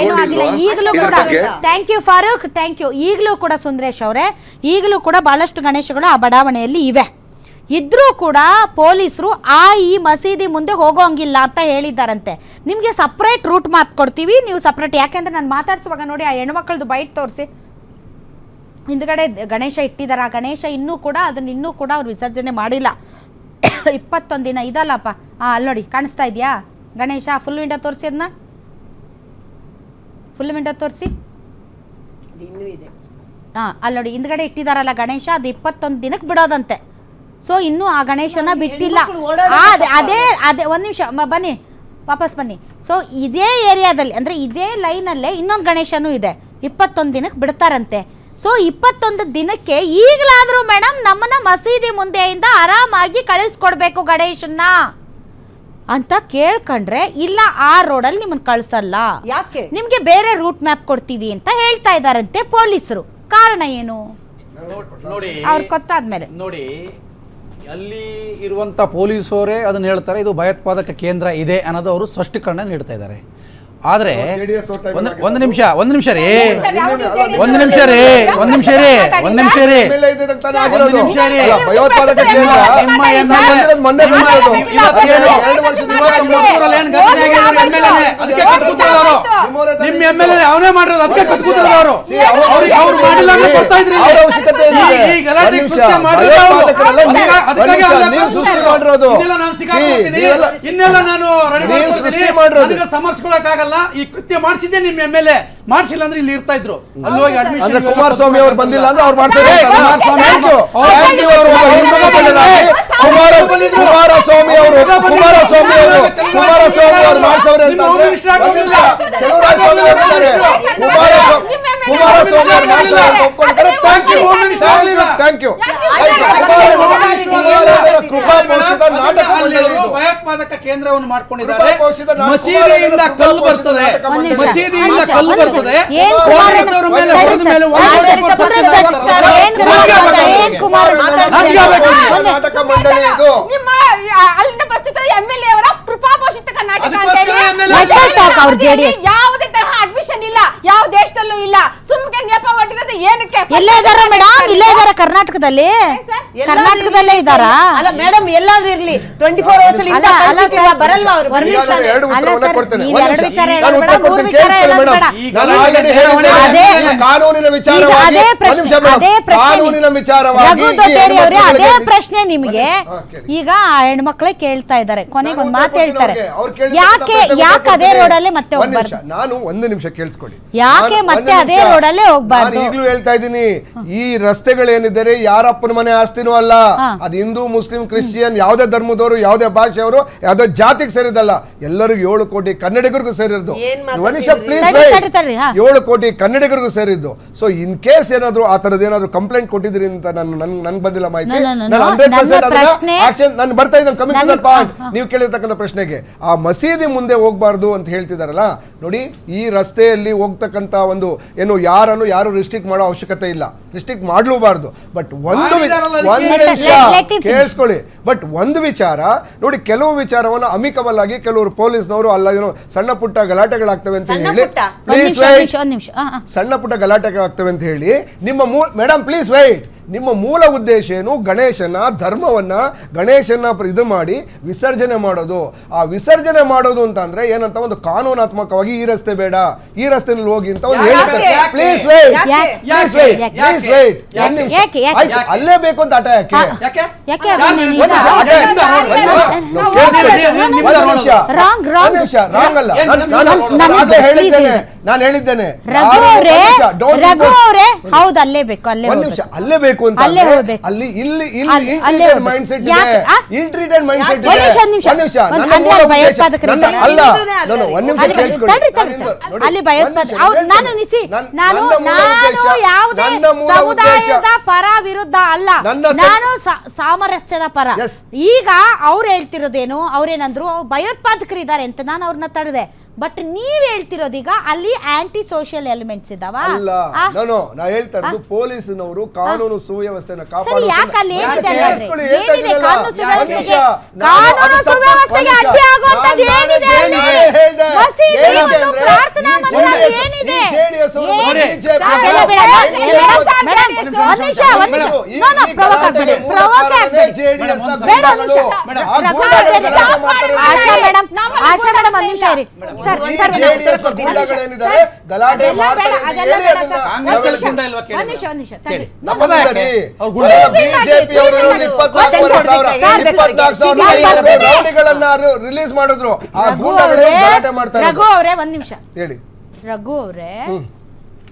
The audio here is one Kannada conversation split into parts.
ಏನೂ ಆಗಿಲ್ಲ? ಈಗಲೂ ಕೂಡ? Thank you Farooq thank you ಈಗಲೂ ಕೂಡ ಸುಂದರೇಶ್ ಅವರೇ ಈಗಲೂ ಕೂಡ ಬಹಳಷ್ಟು ಗಣೇಶಗಳು ಆ ಬಡಾವಣೆಯಲ್ಲಿ ಇವೆ. ಇದ್ರೂ ಕೂಡ ಪೊಲೀಸರು ಆ ಈ ಮಸೀದಿ ಮುಂದೆ ಹೋಗೋಂಗಿಲ್ಲ ಅಂತ ಹೇಳಿದ್ದಾರಂತೆ. ನಿಮ್ಗೆ ಸಪ್ರೇಟ್ ರೂಟ್ ಮ್ಯಾಪ್ ಕೊಡ್ತೀವಿ ನೀವು ಸಪ್ರೇಟ್ ಯಾಕೆಂದ್ರೆ ನಾನು ಮಾತಾಡ್ಸುವಾಗ ನೋಡಿ ಆ ಹೆಣ್ಮಕ್ಳದ್ದು ಬೈಟ್ ತೋರಿಸಿ. ಹಿಂದ್ಗಡೆ ಗಣೇಶ ಇಟ್ಟಿದ್ದಾರೆ ಆ ಗಣೇಶ ಇನ್ನೂ ಕೂಡ ಅದನ್ನ ಇನ್ನೂ ಕೂಡ ಅವ್ರು ವಿಸರ್ಜನೆ ಮಾಡಿಲ್ಲ. ಇಪ್ಪತ್ತೊಂದು ದಿನ ಇದಲ್ಲಪ್ಪ. ಹಾಂ ಅಲ್ಲಿ ನೋಡಿ ಕಾಣಿಸ್ತಾ ಇದೆಯಾ? ಗಣೇಶ ಫುಲ್ ವಿಂಡೋ ತೋರಿಸಿ ಅದನ್ನ ಫುಲ್ ಮಿಂಟ ತೋರಿಸಿ. ಹಾಂ ಅಲ್ಲಿ ನೋಡಿ ಹಿಂದ್ಗಡೆ ಇಟ್ಟಿದಾರಲ್ಲ ಗಣೇಶ ಅದು ಇಪ್ಪತ್ತೊಂದು ದಿನಕ್ಕೆ ಬಿಡೋದಂತೆ. ಸೊ ಇನ್ನೂ ಆ ಗಣೇಶನ ಬಿಟ್ಟಿಲ್ಲ. ಅದೇ ಅದೇ ಅದೇ ಒಂದು ನಿಮಿಷ ಬನ್ನಿ ವಾಪಸ್ ಬನ್ನಿ. ಸೊ ಇದೇ ಏರಿಯಾದಲ್ಲಿ ಅಂದರೆ ಇದೇ ಲೈನಲ್ಲೇ ಇನ್ನೊಂದು ಗಣೇಶನೂ ಇದೆ. ಇಪ್ಪತ್ತೊಂದು ದಿನಕ್ಕೆ ಬಿಡ್ತಾರಂತೆ. ಸೊ ಇಪ್ಪತ್ತೊಂದು ದಿನಕ್ಕೆ ಈಗಲಾದರೂ ಮೇಡಮ್ ನಮ್ಮನ್ನ ಮಸೀದಿ ಮುಂದೆಯಿಂದ ಆರಾಮಾಗಿ ಕಳಿಸ್ಕೊಡ್ಬೇಕು ಗಣೇಶನ್ನ. ಅಂತ ಕೇಳ್ಕೊಂಡ್ರೆ ಇಲ್ಲ ಆ ರೋಡಲ್ಲಿ ನಿಮ್ಮನ್ನ ಕಳ್ಸಲ್ಲ. ಯಾಕೆ? ನಿಮ್ಗೆ ಬೇರೆ ರೂಟ್ ಮ್ಯಾಪ್ ಕೊಡ್ತೀವಿ ಅಂತ ಹೇಳ್ತಾ ಇದಾರಂತೆ ಪೊಲೀಸರು. ಕಾರಣ ಏನು? ನೋಡಿ ಅವ್ರು ಗೊತ್ತಾದ್ಮೇಲೆ. ನೋಡಿ ಅಲ್ಲಿ ಇರುವಂಥ ಪೊಲೀಸರೇ ಅದನ್ನ ಹೇಳ್ತಾರೆ ಇದು ಭಯೋತ್ಪಾದಕ ಕೇಂದ್ರ ಇದೆ ಅನ್ನೋದು ಅವರು ಸ್ಪಷ್ಟೀಕರಣ ನೀಡ್ತಾ ಇದ್ದಾರೆ. ಆದರೆ ಒಂದು ನಿಮಿಷ ಒಂದು ನಿಮಿಷ ರೀ. ಒಂದು ನಿಮಿಷ ರೀ ಒಂದು ನಿಮಿಷ ರೀ ಒಂದು ನಿಮಿಷ ರೀ ಒಂದು ನಿಮಿಷ ರೀ. ನಿಮ್ಮ ಎಂ ಎಲ್ ಎ ಅವರು. ನಿಮ್ಮ ಎಂ ಅವನೇ ಮಾಡಿರೋದು ಅದಕ್ಕೆ ಕಟ್ಕೊತಿರೋದು ಅವರು ಅವ್ರು- ಮಾಡಿಲ್ಲ ಅಂದ್ರೆ ಬರ್ತಾ ಇದ್ರಿ? ಈ ಗಲಾಟೆ ಕೃತ್ಯ ಮಾಡಿರೋದು ಅದಕ್ಕಾಗಿ. ಇನ್ನೆಲ್ಲ ನಾನು ಸಮರ್ಸ್ಕೊಳಕ್ ಆಗಲ್ಲ ನೀವೆಲ್ಲ- ಇನ್ನೆಲ್ಲ ನಾನು. ಸೃಷ್ಟಿ ಮಾಡಿರೋದು. ನನಗೆ ಈ ಕೃತ್ಯ ಮಾಡಿಸಿದ್ದೆ ನಿಮ್ಮ ಎಂ ಎಲ್ ಎ ಮಾಡಿಸಿಲ್ಲ ಅಂದ್ರೆ ಇಲ್ಲಿ ಇರ್ತಾ ಇದ್ರು ಅಲ್ಲಿ ಹೋಗಿ ಅಂದ್ರೆ ಅಡ್ಮಿಷನ್ ಕುಮಾರಸ್ವಾಮಿ ಅವ್ರು ಬಂದಿಲ್ಲ ಅಂದ್ರೆ ಅವ್ರು ಮಾಡ್ತಾರೆ ಏ? ಕುಮಾರಸ್ವಾಮಿ. ಅವ್ರು ಕುಮಾರಸ್ವಾಮಿ ಅವರು ಕುಮಾರಸ್ವಾಮಿ ಅವರು ಕುಮಾರಸ್ವಾಮಿ ಅವರು ಮಾಡ್ಸವ್ರೆ ಅಂತ ನಿಮ್ಮ ಹೋಮ್ ಒಂದ್ ನಿಮಿಷ. ಶಿವರಾಜ್ ಸ್ವಾಮಿ ಅವರು ಇದ್ದಾರೆ. ಕುಮಾರಸ್ವಾಮಿ ಕುಮಾರಸ್ವಾಮಿ ಅವರು ಮಾಡ್ಸವ್ರೆ ಅಂತ thank you. Thank you. Thank you. ಆಯ್ತು. ಕುಮಾರ- ಕುಮಾರ ಅವರ ಕೃಪಾ ಪೋಷಿತ ನಾಟಕ ಅಲ್ಲಿ ಮಂಡಳಿ ಅವರು ಇದು. ಭಯೋತ್ಪಾದಕ ಕೇಂದ್ರವನ್ನು ಮಾಡ್ಕೊಂಡಿದ್ದಾರೆ. ಮಸೀದಿಯಿಂದ ಕಲ್ಲು ಬರ್ತದೆ. ಮಸೀದಿಯಿಂದ ಕಲ್ಲು ಬರ್ತದೆ. ಏನ್ ಪೊಲೀಸರ ಮೇಲೆ ಹೊಡೆದ ಮೇಲೆ ಅಲ್ಲಿನ ಪ್ರಸ್ತುತ ಎಂ ಎಲ್ ಎ ಅವರ ಕೃಪಾಪೋಷಿತ ಕರ್ನಾಟಕ ಅಂತ ಹೇಳಿ ಅದಕ್ಕೋಸ್ಕರ MLA ಮತ್ತೆ Let's talk ಅವ್ರ ಯಾವುದೇ JDS. ಯಾವುದೇ ತರಹ ಅಡ್ಮಿಷನ್ ಇಲ್ಲ ಯಾವ ದೇಶದಲ್ಲೂ ಇಲ್ಲ ಸುಮ್ಕೆ ನೆಪ ಹೊಟ್ಟಿರೋದು ಎಲ್ಲೇ ಇದಾರ ಮೇಡಮ್? ಇಲ್ಲೇ ಇದಾರ ಕರ್ನಾಟಕದಲ್ಲಿ? ಕರ್ನಾಟಕದಲ್ಲೇ ಇದಾರ? ಅಲ್ಲ ಮೇಡಮ್ ಎಲ್ಲಾದ್ರೂ ಇರ್ಲಿ. ಟ್ವೆಂಟಿ ಫೋರ್ ಅವರ್ಸ್ ಅಲ್ಲಿ ಕಳ್ಸಿರ್ತೀರಾ? ಬರಲ್ವಾ ಅವರು? ಒಂದ್ ಈಗ ನಿಮಿಷ. ಎರಡು ಅಲ್ಲ ಉತ್ತರವನ್ನ ಕೊಡ್ತೇನೆ. ನೀವು ಒಂದ್ ಎರಡು ನಿಮಿಷ. ವಿಚಾರ ನಾನು ಹೇಳೋದು ಉತ್ತರ ಬೇಡ, ಮೂರು ಕೊಡ್ತೇನೆ ವಿಚಾರ ಕೇಳಿಸ್ಕೊಳ್ಳಿ ಹೇಳೋದು ಮೇಡಮ್ ಬೇಡ. ನಾನು ಈಗ ಹೇಳಿದ್ದೇನೆ ಅದೇ- ಈ ಕಾನೂನಿನ ವಿಚಾರವಾಗಿ ಅದೇ ಒಂದ್ ಪ್ರಶ್ನೆ ಮೇಡಮ್. ಅದೇ ಪ್ರಶ್ನೆ ಕಾನೂನಿನ ವಿಚಾರವಾಗಿ ರಘು ಈ ದೊಡ್ಡೇರಿ ಅವರೇ ಅದೇ ಹೆಣ್ಮಕ್ಳಿಗೆ- ಪ್ರಶ್ನೆ ನಿಮಗೆ. ಹಾ, ಕೇಳಿ. ಈಗ ಆ ಹೆಣ್ಮಕ್ಳೇ ಕೇಳ್ತಾ ಇದ್ದಾರೆ. ಕೊನೆಗೆ ನಾನು ಒಂದ್ ಉತ್ತರ ಮಾತು ಕೊಡ್ತೀನಿ ಹೇಳ್ತಾರೆ. ಅವ್ರಿಗೆ. ಅವ್ರು ಕೇಳಿದ್ದಕ್ಕೆ ಯಾಕೆ ಯಾಕೆ ಅದೇ ಕೊಡ್ತೀನಿ. ರೋಡಲ್ಲೇ ಮತ್ತೆ ಒಂದ್ ನಿಮಿಷ. ಹೋಗ್ಬಾರ್ದು? ನಾನು ಒಂದು ನಿಮಿಷ ಕೇಳಿಸ್ಕೊಳ್ಳಿ. ಯಾಕೆ ನಾನು ಮತ್ತೆ ಒಂದು ಅದೇ ನಿಮಿಷ. ರೋಡಲ್ಲೇ ಹೋಗ್ಬಾರ್ದು? ನಾನು ಈಗಲೂ ಹೇಳ್ತಾ ಇದ್ದೀನಿ ಈ ರಸ್ತೆಗಳೇನಿದ್ದಾರೆ ಯಾರಪ್ಪನ ಮನೆ ಆಸ್ತಿನೂ ಅಲ್ಲ. ಅದು ಹಿಂದೂ ಮುಸ್ಲಿಂ ಕ್ರಿಶ್ಚಿಯನ್ ಯಾವುದೇ ಧರ್ಮದವರು ಯಾವುದೇ ಭಾಷೆಯವರು ಯಾವುದೇ ಜಾತಿಗೆ ಸೇರಿದಲ್ಲ ಎಲ್ಲರೂ ಏಳು ಕೋಟಿ ಕನ್ನಡಿಗರಿಗೂ ಸೇರಿದ್ದು ಮನುಷ್ಯ ಪ್ಲೀಸ್. ಏಳು ಕೋಟಿ ಕನ್ನಡಿಗರಿಗೂ ಸೇರಿದ್ದು ಸೊ ಇನ್ ಕೇಸ್ ಏನಾದ್ರು ಆ ತರದ ಏನಾದ್ರು ಕಂಪ್ಲೇಂಟ್ ಕೊಟ್ಟಿದ್ರಿ ಅಂತ ನಾನು ನನ್ ನನ್ ಬಂದಿಲ್ಲ ಮಾಹಿತಿ ನಾನು no. ಹಂಡ್ರೆಡ್ ನನ್ನ ಪರ್ಸೆಂಟ್ ಪ್ರಶ್ನೆ- ಆಕ್ಷನ್ ನಾನು ಬರ್ತಾ ಇದ್ದೀನಿ ಕಮಿಂಗ್ ಪಾಯಿಂಟ್. ನೀವು ಕೇಳಿರ್ತಕ್ಕಂಥ ಪ್ರಶ್ನೆಗೆ ಆ ಮಸೀದಿ ಮುಂದೆ ಹೋಗ್ಬಾರ್ದು ಅಂತ ಹೇಳ್ತಿದಾರಲ್ಲ ನೋಡಿ ಈ ರಸ್ತೆಯಲ್ಲಿ ಹೋಗ್ತಕ್ಕಂತ ಒಂದು ಏನು ಯಾರನ್ನು ಯಾರು ರಿಸ್ಟ್ರಿಕ್ಟ್ ಮಾಡೋ ಅವಶ್ಯಕತೆ ಇಲ್ಲ ಇಲ್ಲ ರಿಸ್ಟ್ರಿಕ್ಟ್ ಮಾಡ್ಲೂಬಾರ್ದು ಬಟ್ ಒಂದು ವಿ- ಮಾಡಿದಾರಲ್ಲ ಒಂದು. ನಿಮಿಷ Let- let him finish. ಕೇಳಿಸ್ಕೊಳ್ಳಿ ಬಟ್ ಒಂದು ವಿಚಾರ ನೋಡಿ ಕೆಲವು ವಿಚಾರವನ್ನು ಅಮಿಕಬಲ್ ಆಗಿ ಕೆಲವರು ಪೊಲೀಸ್ನವರು ಅಲ್ಲ ಏನೋ ಸಣ್ಣ ಪುಟ್ಟ ಗಲಾಟೆಗಳಾಗ್ತವೆ ಅಂತ ಸಣ್ಣ ಹೇಳಿ ಪುಟ್ಟ? ಒಂದ್ ಪ್ಲೀಸ್ ನಿಮಿಷ ಒಂದ್ ನಿಮಿಷ ಒಂದ್ ನಿಮಿಷ ಹಾ, ಹಾ. ಸಣ್ಣ ಪುಟ್ಟ ಗಲಾಟೆಗಳಾಗ್ತವೆ ಅಂತ ಹೇಳಿ ನಿಮ್ಮ ಮೇಡಮ್ ಪ್ಲೀಸ್ ವೈಟ್ ನಿಮ್ಮ ಮೂಲ ಉದ್ದೇಶ ಏನು ಗಣೇಶನ ಧರ್ಮವನ್ನ ಗಣೇಶನ ಪ್ರ- ಇದು ಮಾಡಿ ವಿಸರ್ಜನೆ ಮಾಡೋದು ಆ ವಿಸರ್ಜನೆ ಮಾಡೋದು ಅಂತ ಅಂದ್ರೆ ಏನಂತ ಒಂದು ಕಾನೂನಾತ್ಮಕವಾಗಿ ಈ ರಸ್ತೆ ಬೇಡ ಈ ರಸ್ತೆನಲ್ಲಿ ಹೋಗಿ ಅಂತ ಒಂದು ಯಾಕೆ? ಹೇಳ್ತಾರೆ ಯಾಕೆ? ಪ್ಲೀಸ್ ವೈಟ್ ಯಾಕೆ? ಪ್ಲೀಸ್ ವೈಟ್ ಯಾಕೆ? ಪ್ಲೀಸ್ ಯಾಕೆ? ಯಾಕೆ? ಅಲ್ಲೇ ಬೇಕು ಅಂತ ಆಟ ಯಾಕೆ? ಯಾಕೆ? ಯಾಕೆ? ರಾಂಗ್ ನಿಮಿಷ. ರಾಂಗ್ ಅಲ್ಲ ನಾನ್- ಹೇಳಿದ್ದೇನೆ. ನಾನು ಹೇಳಿದ್ದೇನೆ ರಘು ಅವ್ರೆ ರಘು ಹೌದು ಅಲ್ಲೇ ಬೇಕು ಅಲ್ಲೇ ಒಂದ್ ಹೋಗ್ಬೇಕು. ನಿಮಿಷ ಅಲ್ಲೇ ಬೇಕು ಅಂತ ಅಲ್ಲೇ ಅಂದ್ರೆ ಹೋಗ್ಬೇಕು. ಅಲ್ಲಿ ಇಲ್ಲಿ ಅಲ್ಲಿ- ಇಲ್ಲಿ ಅಲ್ಲೇ ಹೋಗ್ಬೇಕು. ಮೈಂಡ್ ಸೆಟ್ ಯಾಕೆ? ಇದೆ ಆ? ಮೈಂಡ್ ಸೆಟ್ ಒಂದ್ ಇದೆ ನಿಮಿಷ, ಒಂದ್ ನಿಮಿಷ. ಒಂದ್ ನಿಮಿಷ ಒಂದ್ ನನ್ನ ಅಲ್ಲಿ ಮೂಲ ಉದ್ದೇಶ ಭಯೋತ್ಪಾದಕರು ನನ್ನ ಇದ್ದಾರೆ. ಅಲ್ಲ ಹಿಂದೂನೇ ನಾನು ಅಲ್ಲ. ಒಂದ್ ನಿಮಿಷ ಅಲ್ಲಿ ಬೈ- ಕೇಳಿಸ್ಕೊಳ್ಳಿ. ತಡ್ರಿ, ನಾನು ತಡ್ರಿ, ಇಂದು- ತಡ್ರಿ. ನೋಡಿ, ಅಲ್ಲಿ ಒಂದ್ ನಿಮಿಷ ಅವ್ರು ನಾನು ಹೇಳ್ತೇನೆ. ನಿಸಿ ನನ್- ನಾನು ನನ್ನ ಮೂಲ ನಾನು ಉದ್ದೇಶ- ಯಾವುದೇ ನನ್ನ ಮೂಲ ಉದ್ದೇಶ ಸಮುದಾಯದ ಪರ ವಿರುದ್ಧ ಅಲ್ಲ ನನ್ನ ಸ- ನಾನು ಸಾ- ಸಾಮರಸ್ಯದ ಪರ Yes. ಈಗ ಅವ್ರು ಹೇಳ್ತಿರೋದೇನು ಅವ್ರೇನಂದ್ರು ಭಯೋತ್ಪಾದಕರು ಇದ್ದಾರೆ ಅಂತ ನಾನು ಅವ್ರನ್ನ ತಡೆದೆ ಬಟ್ ನೀವ್ ಹೇಳ್ತಿರೋದೀಗ ಅಲ್ಲಿ ಆಂಟಿ ಸೋಷಿಯಲ್ ಎಲಿಮೆಂಟ್ಸ್ ಇದಾವ ಅಲ್ಲ ನಾನು ನಾ ಹೇಳ್ತಾ ಇರೋದು ಪೊಲೀಸ್ನವರು ಕಾನೂನು ಸುವ್ಯವಸ್ಥೆನ ಕಾಪಾಡೋದು ಯಾಕೆ ಅಲ್ಲಿ ಏನಿದೆ ಹಾಗಾದ್ರೆ? ಏನಿದೆ ಕಾನೂನು ಸುವ್ಯವಸ್ಥೆಗೆ? ಕಾನೂನು ಸುವ್ಯವಸ್ಥೆಗೆ ಅಡ್ಡಿ ಆಗುವಂಥದ್ದು ಏನಿದೆ ನಾನೇ ಅಲ್ಲಿ? ಹೇಳ್ದೆ. ಮಸೀದಿ ಒಂದು ಪ್ರಾರ್ಥನಾ ಮಂದಿರ ಪ್ರಸಾದ್ ಗಲಾಟೆ ಮಾಡ್ತಾರೆ. ಮಾಡ್ತಾರೆ ಬಿಜೆಪಿ ಅವರು ಸಾವಿರ ಇಪ್ಪತ್ನಾಲ್ಕು ಸಾವಿರ ರಿಲೀಸ್ ಮಾಡಿದ್ರು ಆ ಗೂಂಡಗಳು ಗಲಾಟೆ ಮಾಡ್ತಾ ರಘು ಅವರೇ ಒಂದ್ ನಿಮಿಷ ಹೇಳಿ ರಘು ಅವರೇ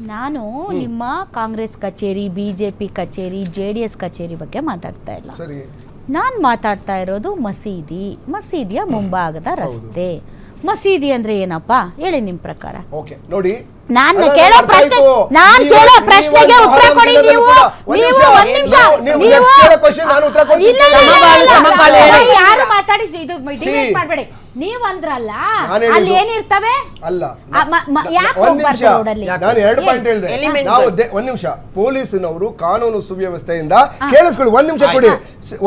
ನಾನು ನಿಮ್ಮ ಕಾಂಗ್ರೆಸ್ ಕಚೇರಿ ಬಿಜೆಪಿ ಕಚೇರಿ ಜೆ ಡಿ ಎಸ್ ಕಚೇರಿ ಬಗ್ಗೆ ಮಾತಾಡ್ತಾ ಇಲ್ಲ. ಸರಿ. ನಾನು ಮಾತಾಡ್ತಾ ಇರೋದು ಮಸೀದಿ ಮಸೀದಿಯ ಮುಂಭಾಗದ ರಸ್ತೆ. ಮಸೀದಿ ಅಂದ್ರೆ ಏನಪ್ಪಾ? ಹೇಳಿ ನಿಮ್ಮ ಪ್ರಕಾರ. ಓಕೆ ನೋಡಿ ನಾನು ಕೇಳೋ ಪ್ರಶ್ನೆ. ನಾನ್ ಕೇಳೋ ಪ್ರಶ್ನೆಗೆ ಉತ್ತರ ಕೊಡಿ ನೀವು ನೀವು. ಒಂದ್ ನಿಮಿಷ ನೀವು-. ಯಾರು ಮಾತಾಡಿ ಇದು ಡಿಬೇಟ್. ಮಾಡಬೇಡಿ. ನೀವ್ ಅಂದ್ರಲ್ಲ ಅಲ್ಲಿ ಏನಿರ್ತವೆ? ಅಲ್ಲ. ನಾನು ಎರಡು ಪಾಯಿಂಟ್ ಹೇಳಿದೆ. ನಾವು ಒಂದ್ ನಿಮಿಷ. ಪೊಲೀಸಿನವರು ಕಾನೂನು ಸುವ್ಯವಸ್ಥೆಯಿಂದ ಕೇಳಿಸ್ಕೊಳ್ಳಿ ಒಂದ್ ನಿಮಿಷ ಕೊಡಿ.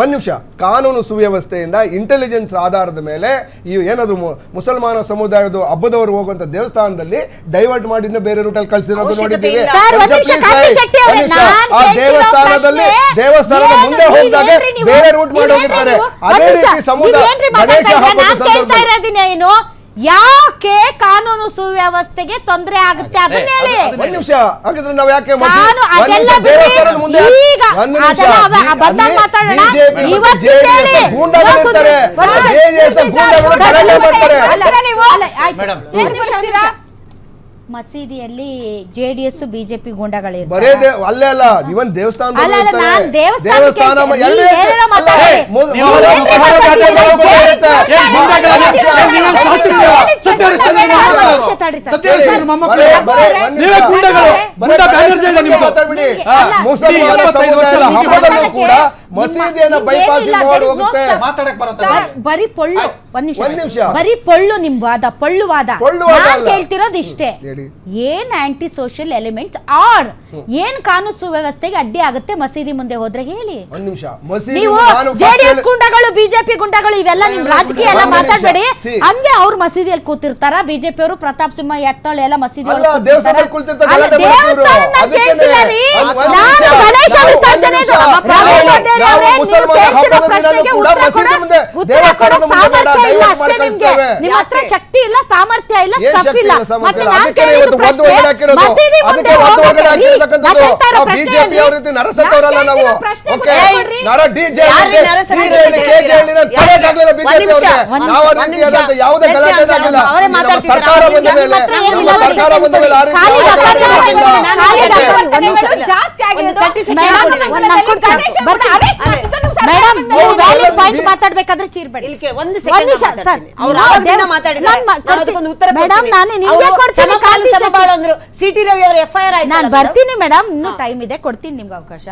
ಒಂದ್ ನಿಮಿಷ. ಕಾನೂನು ಸುವ್ಯವಸ್ಥೆಯಿಂದ ಇಂಟೆಲಿಜೆನ್ಸ್ ಆಧಾರದ ಮೇಲೆ ಈ ಏನಾದ್ರು ಮುಸಲ್ಮಾನ ಸಮುದಾಯದ ಹಬ್ಬದವರು ಹೋಗುವಂತ ದೇವಸ್ಥಾನದಲ್ಲಿ ಡೈವರ್ಟ್ ಮಾಡಿ ಇನ್ನು ಬೇರೆ ರೂಟಲ್ಲಿ ಕಳ್ಸಿರೋದು ನೋಡಿದ್ದೀವಿ ಸರ್, ಒಂದ್ ಒಂದ್ ನಿಮಿಷ, please ಕಾಂತಿ wait. ಶೆಟ್ಟಿ ಅವರೇ, ಒಂದ್ ನಾನ್ ಆ ಕೇಳ್ತಿರೋ ದೇವಸ್ಥಾನದಲ್ಲಿ ಪ್ರಶ್ನೆ ದೇವಸ್ಥಾನದ ಏನು? ಮುಂದೆ ಹೋಗಿದಾಗ ನೀವೇನ್ರಿ ನೀವು? ಬೇರೆ ರೂಟ್ ನೀವೇನ್ರಿ ನೀವು? ಅದೇ ಒಂದ್ ರೀತಿ ನಿಮಿಷ, ಸಮುದಾಯ ನೀವೇನ್ರಿ ಗಣೇಶ ಮಾತಾಡ್ತಾ ಇದ್ದೀರಾ? ಹಬ್ಬದ ನಾನ್ ಕೇಳ್ತಾ ಸಂದರ್ಭದಲ್ಲಿ ಇರೋದಿನ ಏನು ಯಾಕೆ ಕಾನೂನು ಸುವ್ಯವಸ್ಥೆಗೆ ತೊಂದರೆ ಆಗುತ್ತೆ ಅದನ್ನ ಹೇಳಿ ಒಂದ್ ನಿಮಿಷ ಹಾಗಿದ್ರೆ ನಾವ್ ಯಾಕೆ ಮಸೀದಿ- ನಾನು ಒಂದ್ ಅದೆಲ್ಲ ನಿಮಿಷ ದೇವಸ್ಥಾನದ ಬಿಡಿ. ಮುಂದೆ ಈಗ ಒಂದ್ ನಿಮಿಷ ಅದೆಲ್ಲ ಅವ- ಬಿ- ಅಬದ್ಧ ಮಾತಾಡೋಣ. BJP ಮತ್ತು ಇವತ್ತು JDS ಕೇಳಿ. ಗೂಂಡಾಗಳಿರ್ತಾರೆ ಇವತ್ತು JDS ಗೂಂಡಾಗಳು ಗಲಾಟೆ ಮಾಡ್ತಾರೆ ಅಲ್ಲ, ನೀವು ಅಲ್ಲ, ಆಯ್ತು. ಮೇಡಮ್. ಒಂದ್ ನಿಮಿಷ, ಒಂದ್ ನಿಮಿಷ. ಮಸೀದಿಯಲ್ಲಿ ಜೆಡಿಎಸ್ ಬಿಜೆಪಿ ಗುಂಡಗಳು ಬರೇ ದೇ- ಅಲ್ಲೇ ಅಲ್ಲ ಇವನ್ ದೇವಸ್ಥಾನ ಅಲ್ಲ, ಅಲ್ಲ, ನಾನ್ ದೇವಸ್ಥಾನಕ್ಕೆ ಹೇಳ್ತೀನಿ. ನೀವ್ ಏನೇನೋ ಮಾತಾಡಿ. ನೀವು. ಗುಂಡಗಳು ಗುಂಡ ಬ್ಯಾನರ್ಜಿ ನಿಮ್ದು ಮಾತಾಡ್ಬಿಡಿ. ಮುಸಲ್ಮಾನ ಸಮುದಾಯದ ಹಬ್ಬದಲ್ಲೂ ಕೂಡ ಮಸೀದಿಯನ್ನ ಬೈಪಾಸ್ ಏನಿಲ್ಲ, ಮಾಡಿ is no ಹೋಗುತ್ತೆ stuff. ಮಾತಾಡಕ್ ಬರುತ್ತೆ ಸರ್, ಬರೀ ಪೊಳ್ಳು ಒಂದ್ ನಿಮಿಷ ಒಂದ್ ನಿಮಿಷ. ಬರೀ ಪೊಳ್ಳು ನಿಮ್ ವಾದ ಪೊಳ್ಳು ವಾದ ಹೇಳ್ತಿರೋದು ವಾದ ನಾನ್ ಅಲ್ಲ. ಕೇಳ್ತಿರೋದು ಇಷ್ಟೇ ಹೇಳಿ. ಏನ್ ಆಂಟಿ ಸೋಷಿಯಲ್ ಎಲಿಮೆಂಟ್ಸ್ ಆರ್ ಏನ್ ಕಾನೂನು ಸುವ್ಯವಸ್ಥೆಗೆ ಅಡ್ಡಿ ಆಗುತ್ತೆ ಮಸೀದಿ ಮುಂದೆ ಹೋದ್ರೆ ಹೇಳಿ ಒಂದ್ ನಿಮಿಷ ಮಸೀದಿ ನೀವು ನಾನು first ಜೆಡಿಎಸ್ ಹೇಳಿ- ಗುಂಡಗಳು ಬಿಜೆಪಿ ಗುಂಡಗಳು ಇವೆಲ್ಲ ನಿಮ್ ರಾಜಕೀಯ ಎಲ್ಲ ಒಂದ್ ನಿಮಿಷ. ಮಾತಾಡ್ಬೇಡಿ See. ಹಂಗೆ ಅವ್ರು ಮಸೀದಿಯಲ್ಲಿ ಕೂತಿರ್ತಾರ ಬಿಜೆಪಿ ಅವರು ಪ್ರತಾಪ್ ಸಿಂಹ ಎತ್ತಾಳು ಎಲ್ಲ ಮಸೀದಿ ಅಲ್ಲ, ದೇವಸ್ಥಾನದಲ್ಲಿ ಕುಳಿತಿರ್ತಾರೆ, ಗಲಾಟೆ ಮಾಡ್ತಿದ್ರು. ಅದಕ್ಕೇನೆ. ಒಂದ್- ಒಂದ್ ನಾನು ನಿಮಿಷ. ಗಣೇಶ ನಾವು- ವಿಸರ್ಜನೆ ಒಂದ್ ನಿಮಿಷ. ನಮ್ಮ ನಾವು- ಮಂಡ್ಯ ನಾವು ಅವರೇ, ನೀವು ಮುಸಲ್ಮಾನ ಕೇಳ್ತಿರೋ ಹಬ್ಬದ ದಿನಾನೂ ಪ್ರಶ್ನೆಗೆ ಕೂಡ ಉತ್ತರ ಮಸೀದಿ ಕೊಡೋ- ಮುಂದೆ ಉತ್ತರ ದೇವಸ್ಥಾನದ ಕೊಡೋ ಮುಂದೆ ಬೇಡ, ಸಾಮರ್ಥ್ಯ ಇಲ್ಲ ಡೈವರ್ಟ್ ಮಾಡಿ ಅಷ್ಟೇ ನಿಮ್ಗೆ. ಕಳಿಸ್ತೇವೆ. ನಿಮ್ಮ ಹತ್ರ ಯಾಕೆ? ಶಕ್ತಿ ಇಲ್ಲ ಸಾಮರ್ಥ್ಯ ಇಲ್ಲ ಏನ್ ಶಕ್ತಿ ಇಲ್ಲ ಇಲ್ಲ, ಸಾಮರ್ಥ್ಯ ಮತ್ತೆ ಇಲ್ಲ? ನಾನ್ ಅದಕ್ಕೆ ಇವತ್ತು ಪ್ರಶ್ನೆ, ಒಳಗಡೆ ಹಾಕಿರೋದು. ಮಸೀದಿ ಮುಂದೆ ಅದಕ್ಕೆ ಒಂದು ಒಳಗಡೆ. ಹಾಕಿರ್ತಕ್ಕಂಥದ್ದು. ನಾವು ಪ್ರಶ್ನೆ BJP ಅವ್ರ ರೀತಿ ನರಸತ್ತವರಲ್ಲ ನಾನ್ ನಾವು. ಕೇಳ್ತಿರೋ ಪ್ರಶ್ನೆ ಓಕೆ? ಗೊತ್ತಾಗ್ಬಿಡ್ರಿ. ನರ DJ ಯಾರು ಹೇಳಿ, ನರಸತ್ತ DJ ಹೇಳಿ, KJ ಹೇಳಿ, ನಾನು ತಡೆಯಕ್ಕಾಗ್ಲಿಲ್ಲ ಒಂದ್ BJP ನಿಮಿಷ, ಅವ್ರಿಗೆ. ಒಂದ್ ನಾವು ಆ ನಿಮಿಷ, ರೀತಿಯಾದಂಥ ಯಾವುದೇ ನಿಮಿಷ. ಗಲಾಟೆ ಆಗಿಲ್ಲ. ನಮ್ಮ ಮಾತಾಡ್ತಿದ್ದಾರೆ. ಸರ್ಕಾರ ಬಂದ ನಿಮ್ಮ ಮೇಲೆ ಹತ್ರ ನಮ್ಮ ಒಂದ್ ಸರ್ಕಾರ ಬಂದ ಮೇಲೆ ಆ ರೀತಿ ಖಾಲಿ ಯಾವುದೇ ಮಾತಾಡಿ, ಗಲಾಟೆ ಆಗಿಲ್ಲ. ನಾನು ಖಾಲಿ ಖಾಲಿ ಮಾತಾಡಿ, ಪರಿವರ್ತನೆಗಳು ಒಂದು ಜಾಸ್ತಿ ಆಗಿರೋದು ಒಂದು 30 second ಮೇಡಮ್ ಕೊಡಿ. ಮಂಗಲದಲ್ಲಿ ಒಂದು ಗಣೇಶ ಕೂಡ ಬರ್ತೀನಿ. arrest ಮಾಡ್ಸಿದ್ದು ನಮ್ಮ ಸರ್ಕಾರ ಮೇಡಮ್ ಬಂದ ನೀವು ಮೇಲೆ. ವ್ಯಾಲಿಡ್ ಪಾಯಿಂಟ್ ಬಿ- ಚೀರ್ಬೇಡಿ ಇಲ್ಲಿ ಒಂದು ಸೆಕೆಂಡ್ ಮಾತಾಡ್ತೀನಿ ಸರ್. ಅವ್ರು ನಾವು ಆವಾಗಿಂದ ದೇವ್- ಮಾತಾಡಿದ್ದಾರೆ ನಾನ್ ಅದಕ್ಕೊಂದು ಉತ್ತರ ಮೇಡಮ್, ಕೊಡ್ತೀನಿ. ನಾನು ನಿಮ್ಗೆ ಕೊಡ್ತೀನಿ, ಶೆಟ್ಟಿ. ಅಂದ್ರು ಸಿಟಿ ರವಿ ಅವರು ಎಫ್ ಐ ಆರ್ ಆಯ್ತು ನಾನು ಬರ್ತೀನಿ ಮೇಡಮ್ ಇನ್ನೂ ಟೈಮ್ ಇದೆ ಕೊಡ್ತೀನಿ ನಿಮ್ಗೆ ಅವಕಾಶ